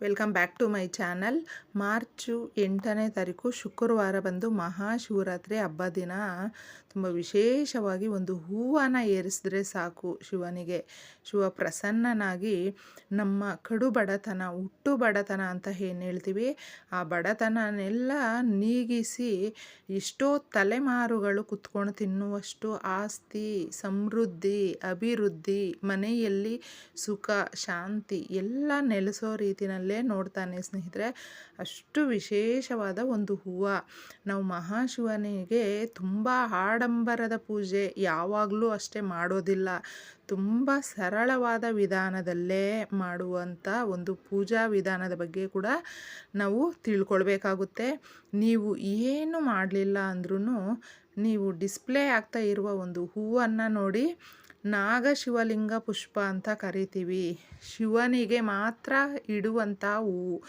Welcome back to my channel March ಎಂಟನೇ ತಾರೀಕು ಶುಕ್ರವಾರ ಬಂದು ಮಹಾಶಿವರಾತ್ರಿ ಹಬ್ಬ ದಿನ. ತುಂಬ ವಿಶೇಷವಾಗಿ ಒಂದು ಹೂವನ್ನು ಏರಿಸಿದ್ರೆ ಸಾಕು ಶಿವನಿಗೆ. ಶಿವ ಪ್ರಸನ್ನನಾಗಿ ನಮ್ಮ ಕಡು ಬಡತನ, ಹುಟ್ಟು ಬಡತನ ಅಂತ ಏನು ಹೇಳ್ತೀವಿ? ಆ ಬಡತನನೆಲ್ಲ ನೀಗಿಸಿ ಎಷ್ಟೋ ತಲೆಮಾರುಗಳು ಕುತ್ಕೊಂಡು ತಿನ್ನುವಷ್ಟು ಆಸ್ತಿ, ಸಮೃದ್ಧಿ, ಅಭಿವೃದ್ಧಿ, ಮನೆಯಲ್ಲಿ ಸುಖ, ಶಾಂತಿ ಎಲ್ಲ ನೆಲೆಸೋ ರೀತಿಯಲ್ಲಿ ಅಲ್ಲೇ ನೋಡ್ತಾನೆ ಸ್ನೇಹಿತರೆ. ಅಷ್ಟು ವಿಶೇಷವಾದ ಒಂದು ಹೂವು. ನಾವು ಮಹಾಶಿವನಿಗೆ ತುಂಬ ಆಡಂಬರದ ಪೂಜೆ ಯಾವಾಗಲೂ ಅಷ್ಟೇ ಮಾಡೋದಿಲ್ಲ. ತುಂಬ ಸರಳವಾದ ವಿಧಾನದಲ್ಲೇ ಮಾಡುವಂಥ ಒಂದು ಪೂಜಾ ವಿಧಾನದ ಬಗ್ಗೆ ಕೂಡ ನಾವು ತಿಳ್ಕೊಳ್ಬೇಕಾಗುತ್ತೆ. ನೀವು ಏನು ಮಾಡಲಿಲ್ಲ ಅಂದ್ರೂ ನೀವು ಡಿಸ್ಪ್ಲೇ ಆಗ್ತಾ ಇರುವ ಒಂದು ಹೂವನ್ನು ನೋಡಿ ನಾಗ ಶಿವಲಿಂಗ ಪುಷ್ಪ ಅಂತ ಕರಿತೀವಿ. ಶಿವನಿಗೆ ಮಾತ್ರ ಇಡುವಂಥ ಹೂವು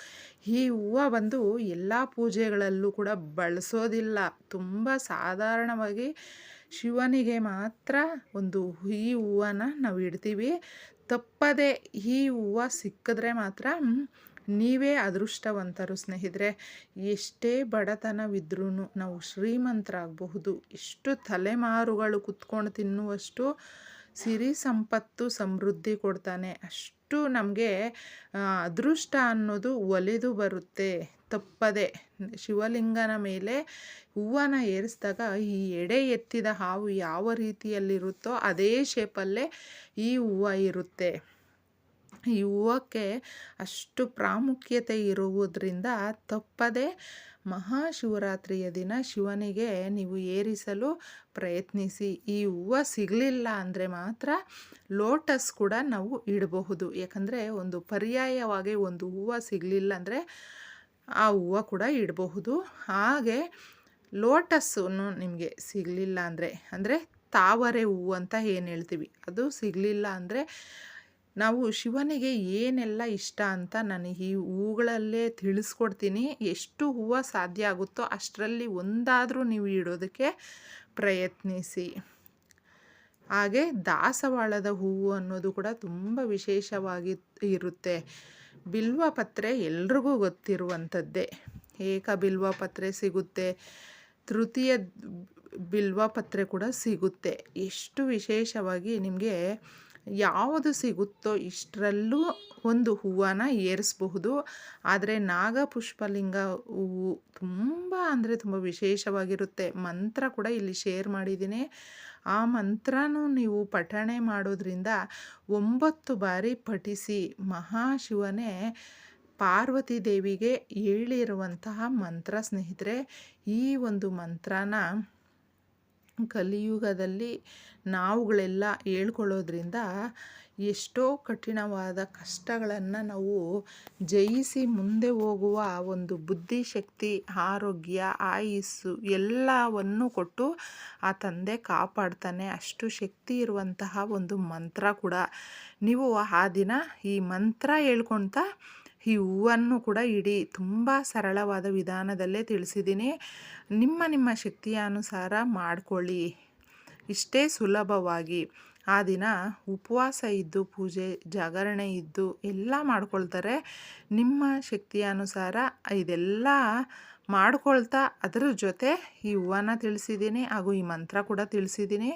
ಈ ಹೂವು ಬಂದು ಎಲ್ಲ ಪೂಜೆಗಳಲ್ಲೂ ಕೂಡ ಬಳಸೋದಿಲ್ಲ. ತುಂಬ ಸಾಧಾರಣವಾಗಿ ಶಿವನಿಗೆ ಮಾತ್ರ ಒಂದು ಈ ಹೂವನ್ನು ನಾವು ಇಡ್ತೀವಿ. ತಪ್ಪದೆ ಈ ಹೂವು ಸಿಕ್ಕಿದ್ರೆ ಮಾತ್ರ ನೀವೇ ಅದೃಷ್ಟವಂತರು ಸ್ನೇಹಿತರೆ. ಎಷ್ಟೇ ಬಡತನವಿದ್ರೂ ನಾವು ಶ್ರೀಮಂತರಾಗಬಹುದು. ಎಷ್ಟು ತಲೆಮಾರುಗಳು ಕುತ್ಕೊಂಡು ತಿನ್ನುವಷ್ಟು ಸಿರಿ ಸಂಪತ್ತು ಸಮೃದ್ಧಿ ಕೊಡ್ತಾನೆ. ಅಷ್ಟು ನಮಗೆ ಅದೃಷ್ಟ ಅನ್ನೋದು ಒಲಿದು ಬರುತ್ತೆ. ತಪ್ಪದೆ. ಶಿವಲಿಂಗನ ಮೇಲೆ ಹೂವನ್ನ ಏರಿಸಿದಾಗ ಈ ಎಡೆ ಎತ್ತಿದ ಹಾವು ಯಾವ ರೀತಿಯಲ್ಲಿರುತ್ತೋ ಅದೇ ಶೇಪಲ್ಲೇ ಈ ಹೂವು ಇರುತ್ತೆ. ಈ ಹೂವಕ್ಕೆ ಅಷ್ಟು ಪ್ರಾಮುಖ್ಯತೆ ಇರುವುದರಿಂದ ತಪ್ಪದೆ ಮಹಾಶಿವರಾತ್ರಿಯ ದಿನ ಶಿವನಿಗೆ ನೀವು ಏರಿಸಲು ಪ್ರಯತ್ನಿಸಿ. ಈ ಹೂವು ಸಿಗಲಿಲ್ಲ ಅಂದರೆ ಮಾತ್ರ ಲೋಟಸ್ ಕೂಡ ನಾವು ಇಡಬಹುದು. ಯಾಕಂದರೆ ಒಂದು ಪರ್ಯಾಯವಾಗಿ ಒಂದು ಹೂವು ಸಿಗಲಿಲ್ಲ ಅಂದರೆ ಆ ಹೂವು ಕೂಡ ಇಡಬಹುದು. ಹಾಗೆ ಲೋಟಸ್ಸನ್ನು ನಿಮಗೆ ಸಿಗಲಿಲ್ಲ ಅಂದರೆ ಅಂದರೆ ತಾವರೆ ಹೂವು ಅಂತ ಏನು ಹೇಳ್ತೀವಿ? ಅದು ಸಿಗಲಿಲ್ಲ ಅಂದರೆ ನಾವು ಶಿವನಿಗೆ ಏನೆಲ್ಲ ಇಷ್ಟ ಅಂತ ನಾನು ಈ ಹೂಗಳಲ್ಲೇ ತಿಳಿಸ್ಕೊಡ್ತೀನಿ. ಎಷ್ಟು ಹೂವು ಸಾಧ್ಯ ಆಗುತ್ತೋ ಅಷ್ಟರಲ್ಲಿ ಒಂದಾದರೂ ನೀವು ಇಡೋದಕ್ಕೆ ಪ್ರಯತ್ನಿಸಿ. ಹಾಗೆ ದಾಸವಾಳದ ಹೂವು ಅನ್ನೋದು ಕೂಡ ತುಂಬ ವಿಶೇಷವಾಗಿ ಇರುತ್ತೆ. ಬಿಲ್ವ ಪತ್ರೆ ಎಲ್ರಿಗೂ ಗೊತ್ತಿರುವಂಥದ್ದೇ. ಏಕ ಬಿಲ್ವ ಪತ್ರೆ ಸಿಗುತ್ತೆ. ತೃತೀಯ ಬಿಲ್ವ ಪತ್ರೆ ಕೂಡ ಸಿಗುತ್ತೆ. ಎಷ್ಟು ವಿಶೇಷವಾಗಿ ನಿಮಗೆ ಯಾವುದು ಸಿಗುತ್ತೋ ಇಷ್ಟರಲ್ಲೂ ಒಂದು ಹೂವನ್ನು ಏರಿಸಬಹುದು. ಆದರೆ ನಾಗಪುಷ್ಪಲಿಂಗ ಹೂವು ತುಂಬ ಅಂದರೆ ತುಂಬ ವಿಶೇಷವಾಗಿರುತ್ತೆ. ಮಂತ್ರ ಕೂಡ ಇಲ್ಲಿ ಶೇರ್ ಮಾಡಿದ್ದೀನಿ. ಆ ಮಂತ್ರನೂ ನೀವು ಪಠಣೆ ಮಾಡೋದ್ರಿಂದ ಒಂಬತ್ತು ಬಾರಿ ಪಠಿಸಿ ಮಹಾಶಿವನೇ ಪಾರ್ವತಿ ದೇವಿಗೆ ಹೇಳಿರುವಂತಹ ಮಂತ್ರ ಸ್ನೇಹಿತರೆ, ಈ ಒಂದು ಮಂತ್ರನ ಕಲಿಯುಗದಲ್ಲಿ ನಾವುಗಳೆಲ್ಲ ಹೇಳ್ಕೊಳ್ಳೋದ್ರಿಂದ ಎಷ್ಟೋ ಕಠಿಣವಾದ ಕಷ್ಟಗಳನ್ನು ನಾವು ಜಯಿಸಿ ಮುಂದೆ ಹೋಗುವ ಒಂದು ಬುದ್ಧಿಶಕ್ತಿ ಆರೋಗ್ಯ, ಆಯುಸ್ಸು ಎಲ್ಲವನ್ನು ಕೊಟ್ಟು ಆ ತಂದೆ ಕಾಪಾಡ್ತಾನೆ. ಅಷ್ಟು ಶಕ್ತಿ ಇರುವಂತಹ ಒಂದು ಮಂತ್ರ ಕೂಡ. ನೀವು ಆ ದಿನ ಈ ಮಂತ್ರ ಹೇಳ್ಕೊಳ್ತಾ ಈ ಹೂವನ್ನು ಕೂಡ ಇಡಿ ತುಂಬ ಸರಳವಾದ ವಿಧಾನದಲ್ಲೇ ತಿಳಿಸಿದ್ದೀನಿ. ನಿಮ್ಮ ನಿಮ್ಮ ಶಕ್ತಿಯ ಅನುಸಾರ ಮಾಡಿಕೊಳ್ಳಿ. ಇಷ್ಟೇ ಸುಲಭವಾಗಿ. ಆ ದಿನ ಉಪವಾಸ ಇದ್ದು, ಪೂಜೆ, ಜಾಗರಣೆ ಇದ್ದು ಎಲ್ಲ ಮಾಡ್ಕೊಳ್ತಾರೆ. ನಿಮ್ಮ ಶಕ್ತಿಯ ಅನುಸಾರ ಇದೆಲ್ಲ ಮಾಡ್ಕೊಳ್ತಾ ಅದರ ಜೊತೆ ಈ ಹೂವನ್ನು ತಿಳಿಸಿದ್ದೀನಿ ಹಾಗೂ ಈ ಮಂತ್ರ ಕೂಡ ತಿಳಿಸಿದ್ದೀನಿ.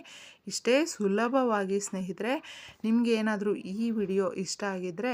ಇಷ್ಟೇ ಸುಲಭವಾಗಿ ಸ್ನೇಹಿತರೆ ನಿಮಗೇನಾದರೂ ಈ ವಿಡಿಯೋ ಇಷ್ಟ ಆಗಿದ್ದರೆ